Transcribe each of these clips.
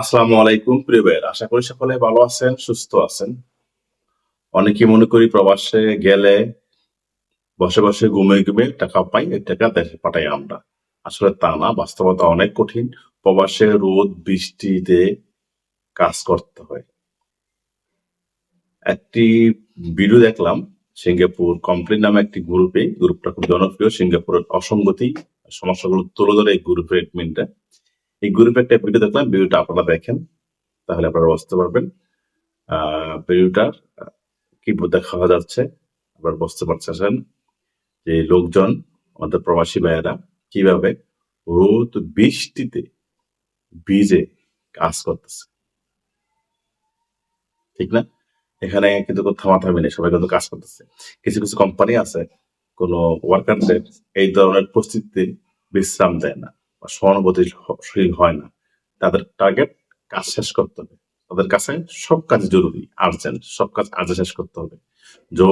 আসসালামু আলাইকুম, প্রিয় ভাইয়ের। আশা করি সকলে ভালো আছেন, সুস্থ আছেন। অনেকে মনে করি প্রবাসে গেলে বসে বসে ঘুমে ঘুমে টাকা পাই টাকা দেশে পাঠাই আমরা। আসলে তা না, বাস্তবতা অনেক কঠিন। প্রবাসে রোদ, বৃষ্টিতে কাজ করতে হয়। একটি ভিডিও দেখলাম, সিঙ্গাপুর কমপ্লেন নামে একটি গ্রুপে, গ্রুপটা খুব জনপ্রিয়, সিঙ্গাপুরের অসঙ্গতি, সমস্যাগুলো তুলে ধরে এই গ্রুপের এডমিনটা এই গ্রুপে একটা ভিডিও দেখলাম ভিডিওটা আপনারা দেখেন, তাহলে আপনারা বুঝতে পারবেন। ভিডিওটার কি দেখা যাচ্ছে, আপনারা বুঝতে পারছেন যে লোকজন, আমাদের প্রবাসী ভাইয়েরা, কীভাবে রোদ, বৃষ্টিতে ভিজে কাজ করতেছে। ঠিক না? এখানে কিন্তু কোনো থামাথামি নেই, সবাই কিন্তু কাজ করতেছে। কিছু কিছু কোম্পানি আছে, কোনো ওয়ার্কারদের এই ধরনের পরিস্থিতিতে বিশ্রাম দেয় না। বা সহানুভূতিশীল হয় না। তাদের টার্গেট কাজ শেষ করতে হবে। তাদের কাছে সব কাজ জরুরি আর্জেন্ট সব কাজ আজ শেষ করতে হবে।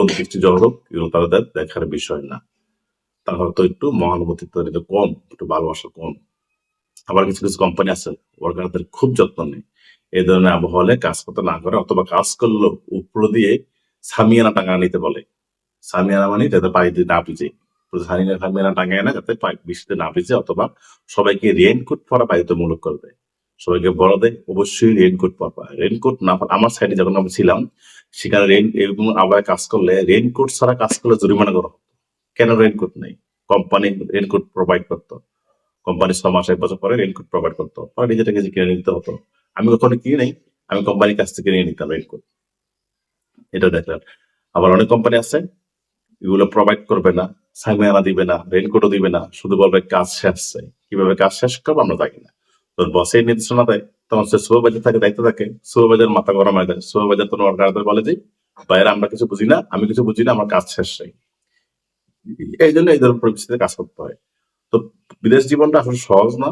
বৃষ্টি জল হোক, এগুলো তাদের দেখার বিষয় না। তারা হয়তো একটু মহানুভূতি তৈরিতে কম, একটু ভালোবাসা কম। আবার কিছু কিছু কোম্পানি আছে ওয়ার্কারদের খুব যত্ন নেই এই ধরনের আবহাওয়া হলে কাজ করতে না করে অথবা কাজ করলেও উপর দিয়ে সামিয়ানা টাঙা নিতে বলে। সামিয়ানা মানে যাতে পানিতে না ভিজে। সামিয়ানা সামিয়ানা টাঙায় না, যাতে বৃষ্টিতে না ভিজে অথবা সবাইকে রেইনকোট পরা বাধ্যতামূলক করবে। সবাইকে বড়দের অবশ্যই রেইনকোট পরবা। রেইনকোট না আমার সাইডে যখন আমি ছিলাম, সেখানে রেইন এবং আবার কাজ করলে রেইনকোট ছাড়া কাজ করলে জরিমানা করা হতো। কেন রেইনকোট নেই? কোম্পানি রেইনকোট প্রোভাইড করতো। কোম্পানি ছ মাস, এক বছর পরে রেইনকোট প্রোভাইড করতো। পরে নিজেটা কিছু কিনে নিতে হতো। আমি কখনো কিনে নেই, আমি কোম্পানির কাছ থেকে নিয়ে নিতাম রেইনকোট এটা দেখলাম। আবার অনেক কোম্পানি আছে, এগুলো প্রোভাইড করবে না। সাইমেয়ানা দিবে না রেইনকোটও দিবে না, শুধু বলবে কাজ শেষ কীভাবে কাজ শেষ করব আমরা জানি না। তোর বসের নির্দেশনা দেয় তখন সে সুপারভাইজার থাকে, দায়িত্ব থাকে, সুপারভাইজার মাথা গরম হয়ে যায়। সুপারভাইজার তোমার ওয়ার্কারদের বলে যে বাইরে আমরা কিছু বুঝি না, আমি কিছু বুঝি না, আমার কাজ শেষ চাই। এই জন্য এই ধরনের পরিস্থিতিতে কাজ করতে হয়। তো বিদেশ জীবনটা আসলে সহজ না।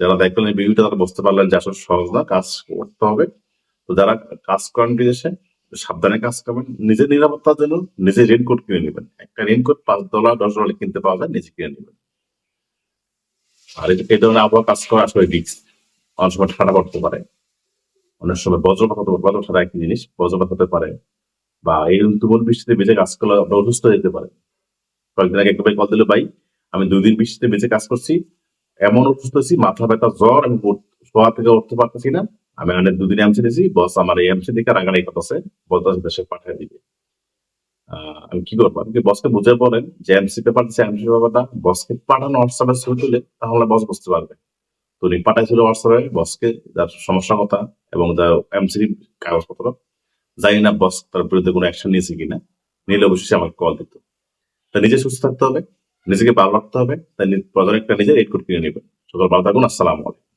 যারা নেই বিউটা তারা বুঝতে পারলেন যে আসলে সহজ না, কাজ করতে হবে। তো যারা কাজ করেন বিদেশে সাবধানে কাজ করবেন, নিজের নিরাপত্তার জন্য নিজে রেনকোট কিনে নেবেন। একটা রেনকোট পাঁচ ডলার দশ ডলার কিনতে পাওয়া যায়, নিজে কিনে নেবেন। আর এই ধরনের আবহাওয়া কাজ করা আসলে রিস্ক অনেক সময় ঠান্ডা পড়তে পারে। অনেক সময় বজ্রপাত হতে পারে বজ্র ঠান্ডা একই জিনিস? বজ্রপাত হতে পারে। বা এই তুমুল বৃষ্টিতে বেঁচে কাজ করলে আপনার অসুস্থ যেতে পারে। কয়েকদিন আগে ভাই কল দিল, ভাই, আমি দুই দিন বৃষ্টিতে বেঁচে কাজ করছি, এমন অসুস্থ হয়েছি, মাথা ব্যথা, জ্বর, আমি শোয়া থেকে উঠতে পারতেছি না। আমি এখানে দুদিন এমসি দিয়েছি বস আমার এই এমসি দিকে রাগারাগি করতেছে বলতে দেশে পাঠিয়ে দিবে। আমি কি করব? আপনি বসকে বুঝে বলেন যে এমসি পেপার দিচ্ছে এমসি পেপারটা বসকে পাঠানো হোয়াটসঅ্যাপে ছবি তুলে, তাহলে বস বুঝতে পারবে। তো উনি পাঠাইছিল হোয়াটসঅ্যাপে বসকে যার সমস্যা কথা এবং যার এমসি কাগজপত্র। জানি না বস তার বিরুদ্ধে কোনো অ্যাকশন নিয়েছে কিনা, নিলে অবশ্যই আমাকে কল দিত। তা নিজে সুস্থ থাকতে হবে, নিজেকে ভালো রাখতে হবে, তাই প্রজেক্টটা নিজে রেড করে কিনে নেবেন। সকল ভালো থাকুন, আসসালামু আলাইকুম।